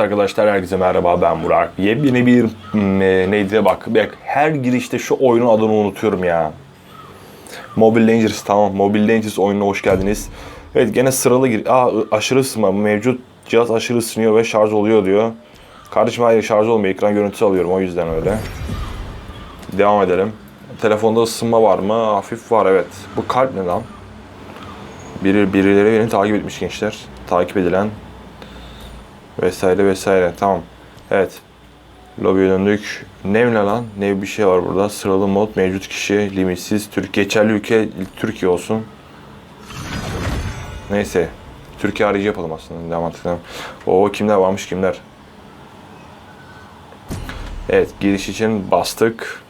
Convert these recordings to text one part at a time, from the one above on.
Arkadaşlar herkese merhaba ben Burak. Yepyeni bir hmm, e, neydi bak, bak her girişte şu oyunun adını unutuyorum ya. Mobile Legends tamam Mobile Legends oyununa hoş geldiniz. Evet gene sıralı gir. Aa aşırı ısınma mevcut cihaz aşırı ısınıyor ve şarj oluyor diyor. Kardeşim hayır şarj olmuyor ekran görüntüsü alıyorum o yüzden öyle. Devam edelim. Telefonda ısınma var mı? Hafif var evet. Bu kalp ne lan? Biri, birileri beni takip etmiş gençler. Takip edilen vesaire vesaire. Tamam. Evet. Lobiye döndük. Nev ne lan? Nev bir şey var burada. Sıralı mod, mevcut kişi, limitsiz, Türk geçerli ülke Türkiye olsun. Neyse. Türkiye arayıcı yapalım aslında. Daha mantıklı. Oo kimler varmış kimler. Evet giriş için bastık.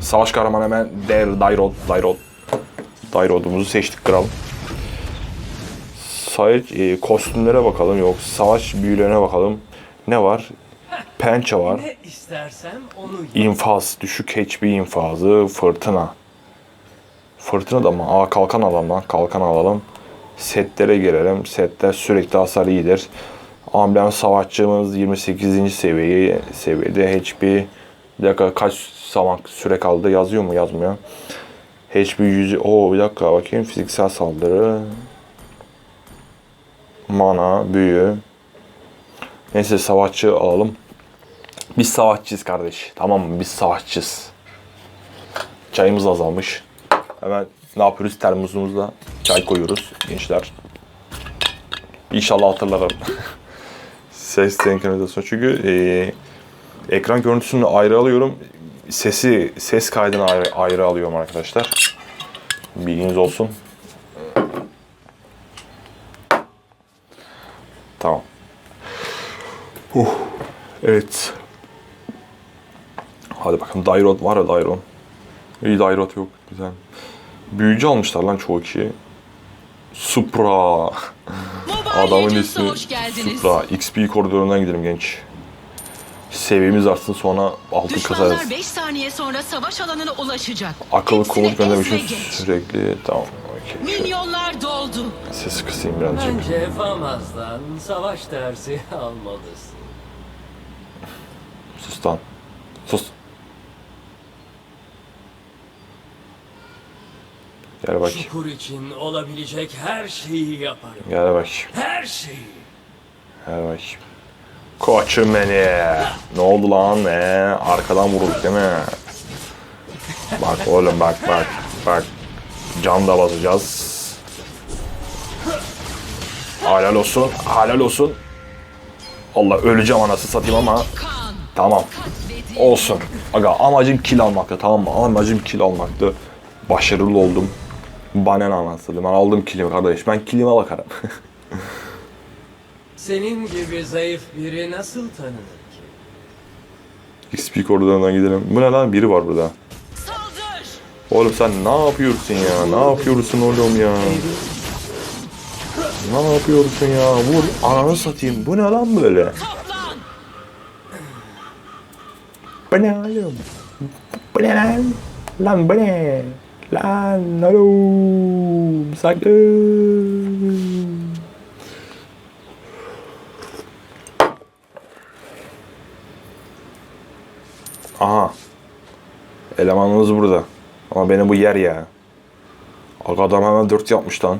Savaş kahramanı hemen Der Dairod Dairod Dairod'umuzu seçtik kral. Sadece e, kostümlere bakalım. Yok savaş büyülerine bakalım. Ne var? Pençe var. Ne istersem onu yap. İnfaz. Düşük HP infazı. Fırtına. Fırtına da mı? Aa kalkan alalım lan. Kalkan alalım. Setlere girelim. Setler sürekli hasar iyidir. Amblem savaşçımız 28. seviye seviyede HP. Bir dakika kaç zaman süre kaldı yazıyor mu yazmıyor. HP 100 Oo bir dakika bakayım fiziksel saldırı. Mana, büyü. Neyse savaşçı alalım. Biz savaşçıyız kardeş. Tamam mı? Biz savaşçıyız. Çayımız azalmış. Hemen ne yapıyoruz? Termosumuzla çay koyuyoruz gençler. İnşallah hatırlarım. Ses senkronizasyonu. Çünkü eee, ekran görüntüsünü ayrı alıyorum. Sesi, ses kaydını ayrı, ayrı alıyorum arkadaşlar. Bilginiz olsun. Tamam. Uh, evet. Hadi bakalım. Dairot var ya Dairot. İyi Dairot yok. Güzel. Büyücü almışlar lan çoğu kişi. Supra. Adamın ismi. Supra. XP koridorundan gidelim genç. Seviyemiz artsın sonra altın kazarız. Düşmanlar 5 saniye sonra savaş alanına ulaşacak. Akıllı komut geç. sürekli. Tamam. Şöyle Doldu. Sesi kısayım birazcık. Bence Famaz'dan savaş dersi almalısın. Sus lan. Sus. Gel bak. Çukur için olabilecek her şeyi yaparım. Gel bak. Her şeyi. Gel bak. Koçum beni. Ne oldu lan ne? Arkadan vurulduk değil mi? Bak oğlum bak bak bak. Can da basacağız. Halal olsun. Halal olsun. Allah öleceğim anası satayım ama tamam. Olsun. Aga amacım kill almaktı tamam mı? Amacım kill almaktı. Başarılı oldum. Bana ne anasını. Ben aldım killimi kardeş. Ben killime bakarım. Senin gibi zayıf biri nasıl tanınır ki? XP koridorundan gidelim. Bu ne lan? Biri var burada. Oğlum sen ne yapıyorsun ya? Ne yapıyorsun oğlum ya? Ne yapıyorsun ya? Vur ananı satayım. Bu ne lan böyle? Bu ne oğlum? Bu ne lan? Lan bu ne? Lan oğlum sakın. Aha. Elemanımız burada. Ama beni bu yer ya. Adam hemen 4 yapmış lan.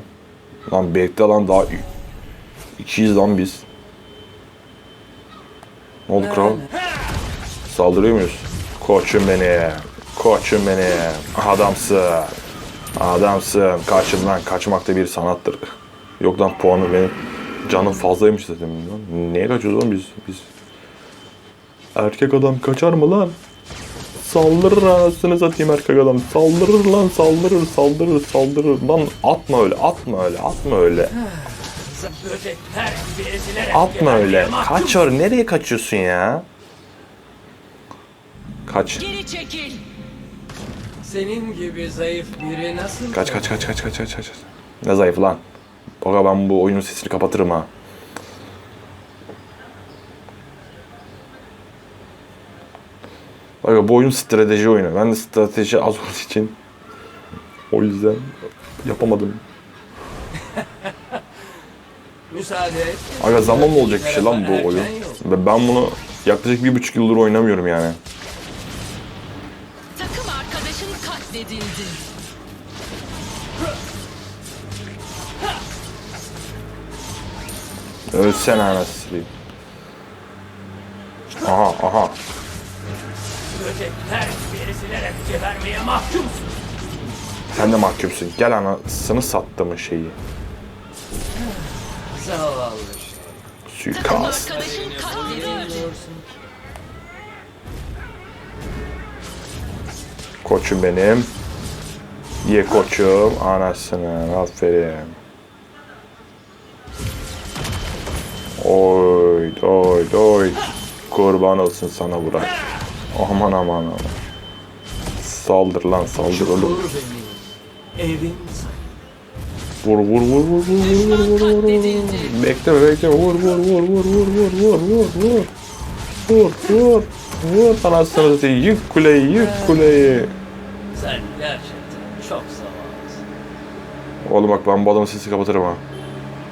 Lan bekle lan daha 200 lan biz. Ne oldu kral? Saldırıyor muyuz? Koçum beni. Koçum beni. Adamsın. Adamsın. Kaçın lan. Kaçmak da bir sanattır. Yok lan puanı benim. Canım fazlaymış. Lan. Neye kaçıyoruz oğlum biz? Biz Erkek adam kaçar mı lan? Saldırır anasını satayım erkek adam. Saldırır lan saldırır saldırır saldırır. Lan atma öyle atma öyle atma öyle. Atma öyle. Kaç or nereye kaçıyorsun ya? Kaç. Geri çekil. Senin gibi zayıf biri nasıl Kaç kaç kaç kaç kaç kaç kaç. Ne zayıf lan. Baka ben bu oyunun sesini kapatırım ha. Bak bu oyun strateji oyunu. Ben de strateji az olduğu için o yüzden yapamadım. Müsaade et. Aga zaman mı olacak bir şey lan bu oyun? Ve ben bunu yaklaşık bir buçuk yıldır oynamıyorum yani. Takım arkadaşın katledildi. Ölsene anasını. Aha aha. Böcekler gibi ezilerek gebermeye mahkumsun. Sen de mahkumsun. Gel anasını sattımın şeyi. Zavallı şey. Suikast. arkadaşın katledildi. Biliyorsun. Koçum benim. Ye koçum. Anasını. Aferin. Oy oy oy. Kurban olsun sana Burak. Aman aman aman. Saldır lan saldır oğlum. Vur vur vur vur vur vur vur vur vur vur. Bekleme bekleme vur vur vur vur vur vur vur vur vur. Vur vur vur anasını satayım yık kuleyi yık kuleyi. Sen gerçekten çok zavallısın. Oğlum bak ben bu adamın sesini kapatırım ha.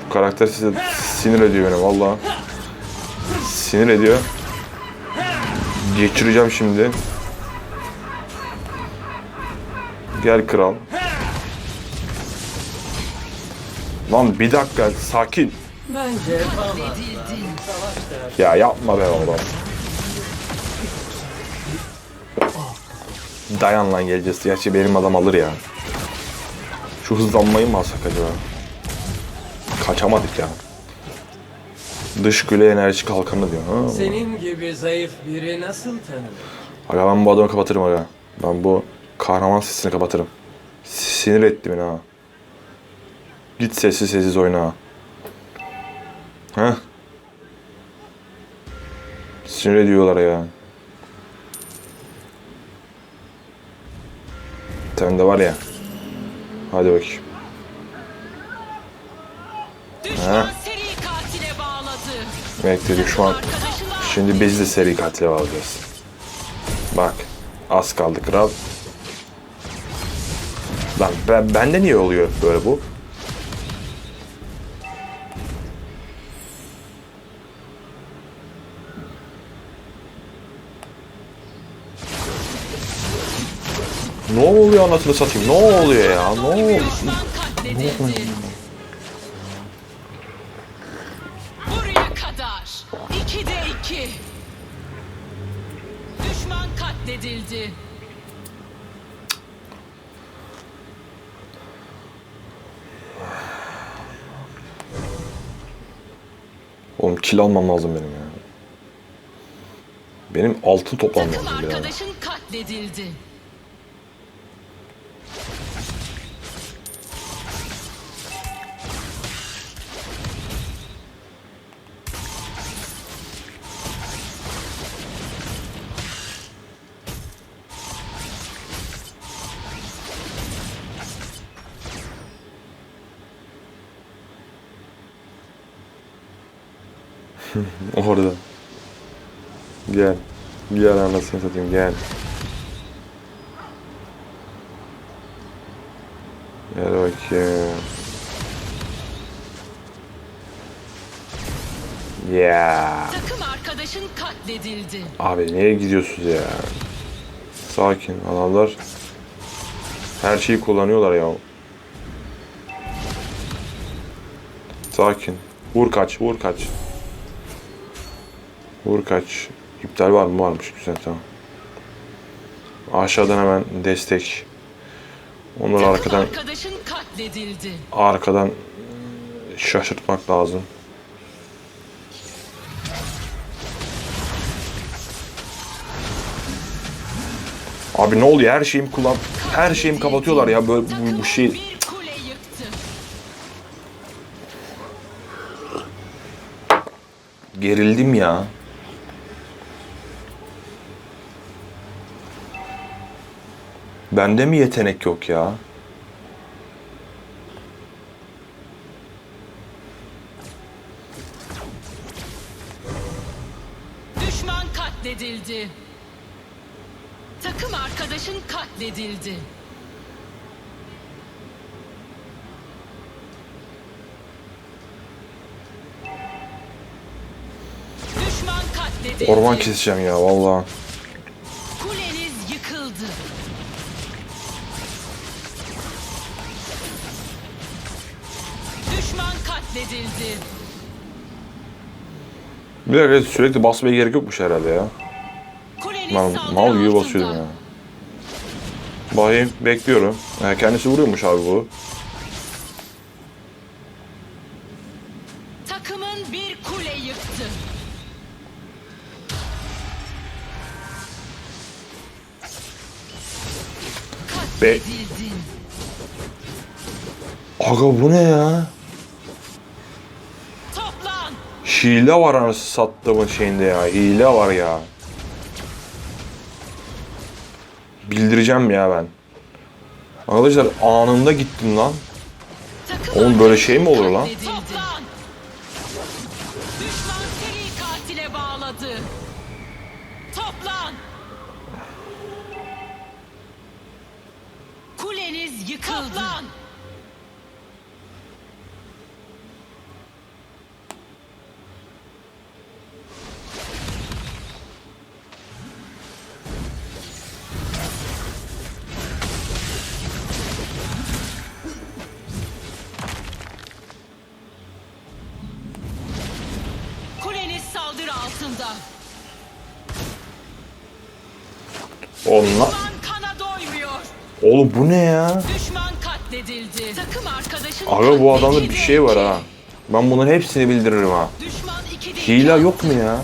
Bu karakter size sinir ediyor beni valla. Sinir ediyor. Geçireceğim şimdi. Gel kral. Lan bir dakika sakin. Bence. Ya yapma be oğlum. Dayan lan geleceğiz. Gerçi benim adam alır ya. Şu hızlanmayı mı alsak acaba? Kaçamadık ya. Dış güle enerji kalkanı diyor. Ha. Senin gibi zayıf biri nasıl tanır? Aga ben bu adamı kapatırım aga. Ben bu kahraman sesini kapatırım. Sinir etti beni ha. Git sessiz sessiz oyna ha. Heh. Sinir ediyorlar ya. Sen de var ya. Hadi bakayım. Katile bağladı. Bekledik şu an. Şimdi biz de seri katile alacağız. Bak. Az kaldı kral. Lan ben, bende niye oluyor böyle bu? Ne oluyor anasını satayım? Ne oluyor ya? Ne oluyor? Katledildi. Oğlum kill almam lazım benim ya. Benim altın toplamam Takım lazım biraz. arkadaşın katledildi. Orada. Gel. Gel anasını satayım gel. Gel bakayım. Ya. Takım arkadaşın katledildi. Abi niye gidiyorsunuz ya? Sakin adamlar. Her şeyi kullanıyorlar ya. Sakin. Vur kaç, vur kaç. Vur kaç. İptal var mı? Varmış. Güzel tamam. Aşağıdan hemen destek. Onları Takım arkadan arkadaşın katledildi. arkadan şaşırtmak lazım. Abi ne oluyor? Her şeyimi kullan. Her şeyimi kapatıyorlar ya böyle bu, bu şey. Gerildim ya. Bende mi yetenek yok ya? Düşman katledildi. Takım arkadaşın katledildi. Orman keseceğim ya vallahi. Katledildi. Bir dakika sürekli basmaya gerek yokmuş herhalde ya. Kuleniz saldırı mal gibi altında. basıyorum ya. Bakayım bekliyorum. Ha, kendisi vuruyormuş abi bu. Takımın bir kule yıktı. Be Katledildin. Aga bu ne ya? Toplan. Hile var anası sattığımın şeyinde ya. Hile var ya. Bildireceğim ya ben. Arkadaşlar anında gittim lan. Oğlum böyle şey mi olur lan? Kuleniz yıkıldı. Toplan. Doymuyor. Oğlum bu ne ya? Düşman katledildi. Takım arkadaşın Aga bu adamda bir şey var ha. Ben bunların hepsini bildiririm ha. Hile yok mu ya?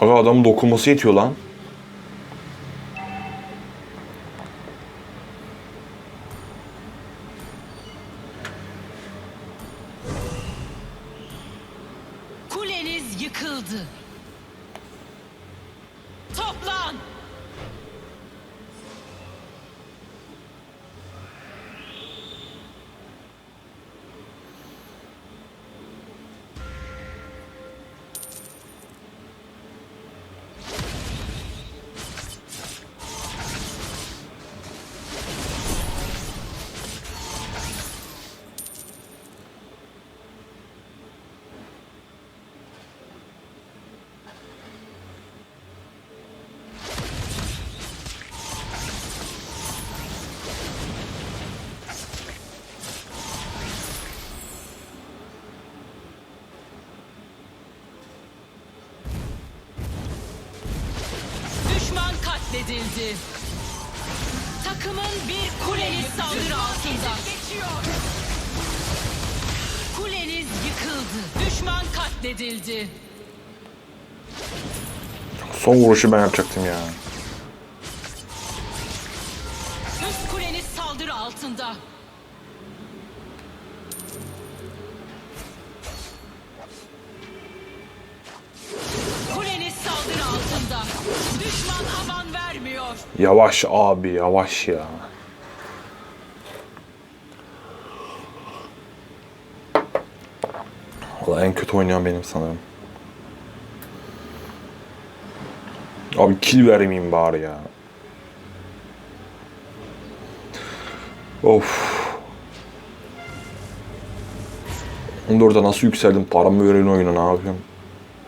Aga adamın dokunması yetiyor lan. Katledildi. Takımın bir kuleniz saldırı altında. Kuleniz yıkıldı. Düşman katledildi. Son vuruşu ben yapacaktım ya. Üst kuleniz saldırı altında. Yavaş abi yavaş ya. Valla en kötü oynayan benim sanırım. Abi kill vermeyeyim bari ya. Of. Onu da orada nasıl yükseldim? Paramı verin oyuna ne yapıyorum?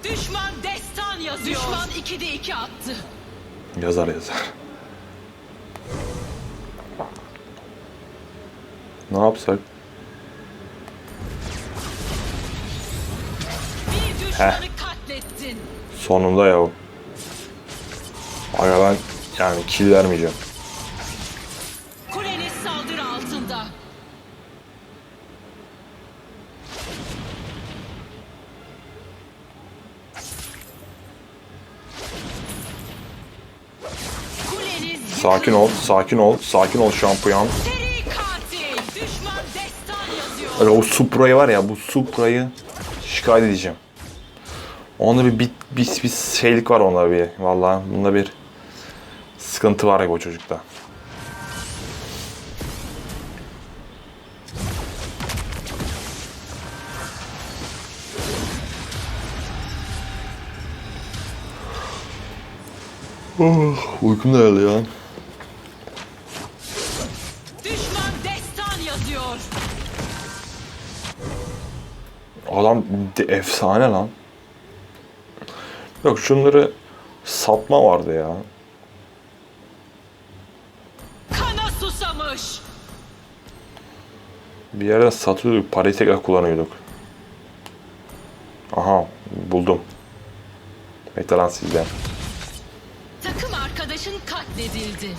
Düşman destan yazıyor. Düşman 2'de 2 attı. Yazar yazar. Ne yapsak? Katlettin. Sonunda ya. Aga ben yani kill vermeyeceğim. Kuleniz saldırı altında. Kuleniz Sakin ol, sakin ol, sakin ol şampiyon. Seri katil. Düşman destan yazıyor. Öyle o Supra'yı var ya, bu Supra'yı şikayet edeceğim. Onda bir, bir, bir, bir şeylik var onda bir. Vallahi bunda bir sıkıntı var ya bu çocukta. Oh, uykum geldi ya. Düşman destan yazıyor. Adam de efsane lan. Yok şunları satma vardı ya. Kana susamış. Bir yerden satıyorduk, parayı tekrar kullanıyorduk. Aha, buldum. Bekle lan sizden. Takım arkadaşın katledildi.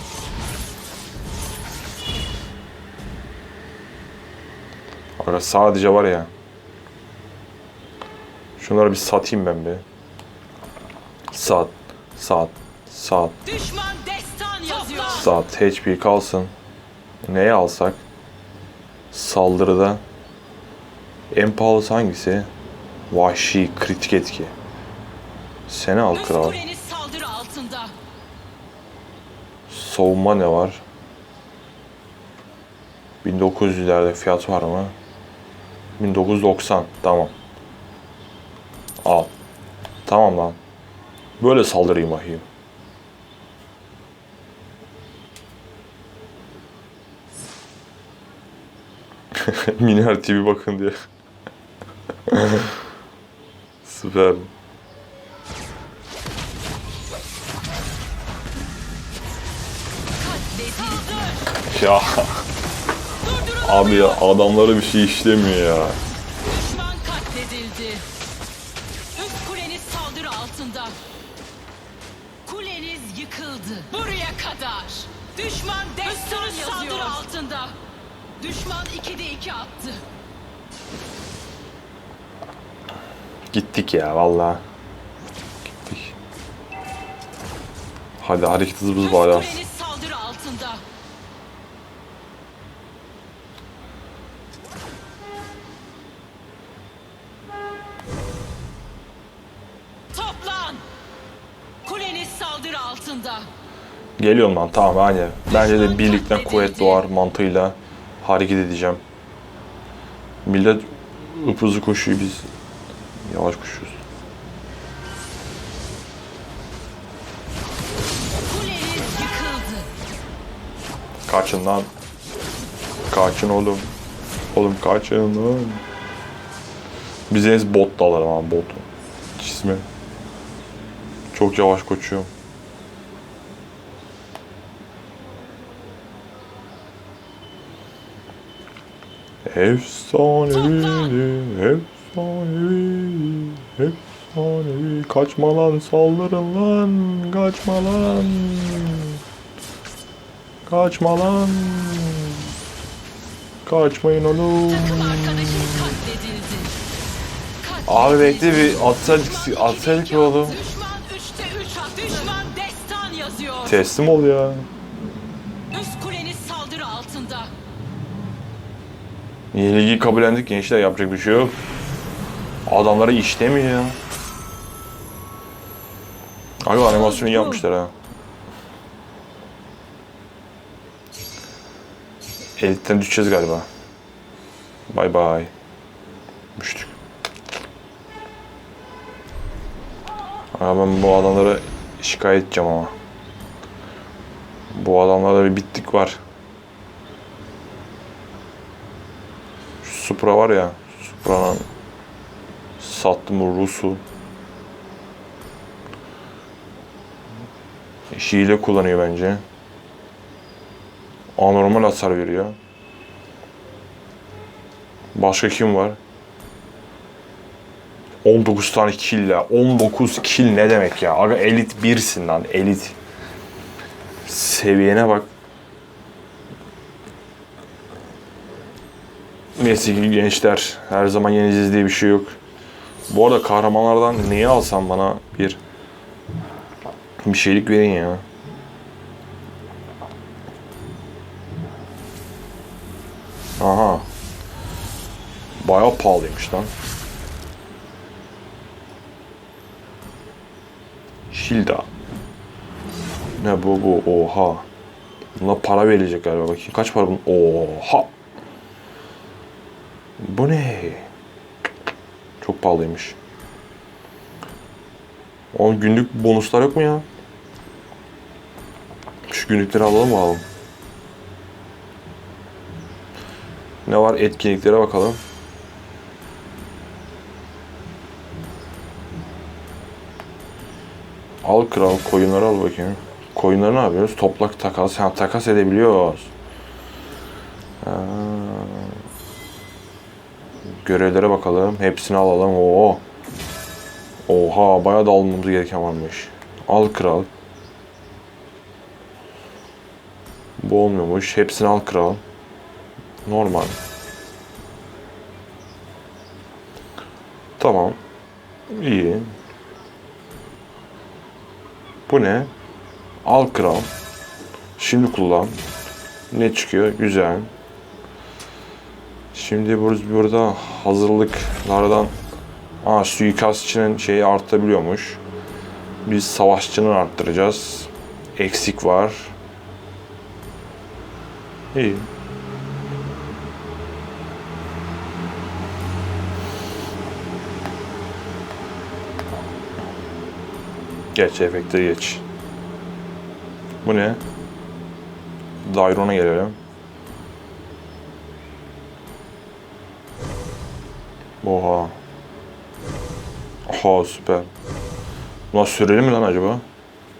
Aga sadece var ya. Şunları bir satayım ben bir. Sat, sat, sat, Düşman destan yazıyor. sat. HP kalsın. Neye alsak? Saldırıda. En pahalısı hangisi? Vahşi, kritik etki. Seni al kral. Savunma ne var? 1900'lerde fiyat var mı? 1990. Tamam. Al. Tamam lan. Böyle saldırayım bakayım. Miner TV bakın diye. Süper. Ya. Abi ya adamlara bir şey işlemiyor ya. Düşman katledildi. Üst kuleniz saldırı altında. Kuleniz yıkıldı. Buraya kadar. Düşman destan yazıyor. saldırı altında. Düşman 2'de 2 attı. Gittik ya valla. Gittik. Hadi hareket hızımız var ya. kuleniz saldırı altında. Geliyorum lan tamam hani. Bence de birlikten kuvvet doğar mantığıyla hareket edeceğim. Millet hızlı koşuyor biz yavaş koşuyoruz. Kaçın lan. Kaçın oğlum. Oğlum kaçın lan. Biz en bot da alalım abi bot. Çizme. Çok yavaş koşuyorum. Efsanevi, efsanevi, efsanevi. Kaçma lan, saldırın lan, kaçma lan. Kaçma lan. Kaçmayın oğlum. Abi bekle bir atsaydık, atsaydık oğlum. Düşman 3'te 3 attı. Düşman destan yazıyor. Teslim ol ya. Yenilgiyi kabullendik gençler yapacak bir şey yok. Adamlara işlemiyor ya. Abi animasyonu yapmışlar ha. Elitten düşeceğiz galiba. Bay bay. Düştük. Abi ben bu adamlara şikayet edeceğim ama. Bu adamlarda bir bittik var. Supra var ya. Supra'nın sattım Rus'u. Hile kullanıyor bence. Anormal hasar veriyor. Başka kim var? 19 tane kill ya. 19 kill ne demek ya? Aga elit 1'sin lan elit. Seviyene bak. Neyse ki gençler her zaman yeneceğiz diye bir şey yok. Bu arada kahramanlardan neyi alsam bana bir bir şeylik verin ya. Aha. Bayağı pahalıymış lan. Hilda. Ne bu bu? Oha. Buna para verilecek galiba. Bakayım kaç para bunun? Oha. Bu ne? Çok pahalıymış. O günlük bonuslar yok mu ya? Şu günlükleri alalım mı alalım. Ne var etkinliklere bakalım. Al kral koyunları al bakayım. Koyunları ne yapıyoruz? Toplak takas. Ha takas edebiliyoruz. Görevlere bakalım. Hepsini alalım. Oo. Oha bayağı da almamız gereken varmış. Al kral. Bu olmuyormuş. Hepsini al kral. Normal. Tamam. İyi. Bu ne? Al kral. Şimdi kullan. Ne çıkıyor? Güzel. Şimdi bur- burada hazırlıklardan Aa, suikastçının şeyi artabiliyormuş. Biz savaşçının arttıracağız. Eksik var. İyi. Geç efekte geç. Bu ne? Dairon'a gelelim. Oha. Oha süper. Buna süreli mi lan acaba?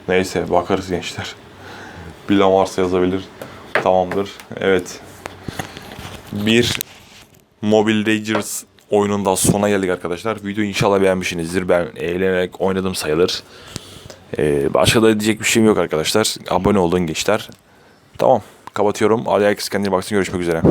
Neyse bakarız gençler. Bilen varsa yazabilir. Tamamdır. Evet. Bir Mobile Rangers oyunundan sona geldik arkadaşlar. Video inşallah beğenmişsinizdir. Ben eğlenerek oynadım sayılır. Ee, başka da diyecek bir şeyim yok arkadaşlar. Abone olun gençler. Tamam. Kapatıyorum. Ali Ayak kendine baksın. Görüşmek üzere.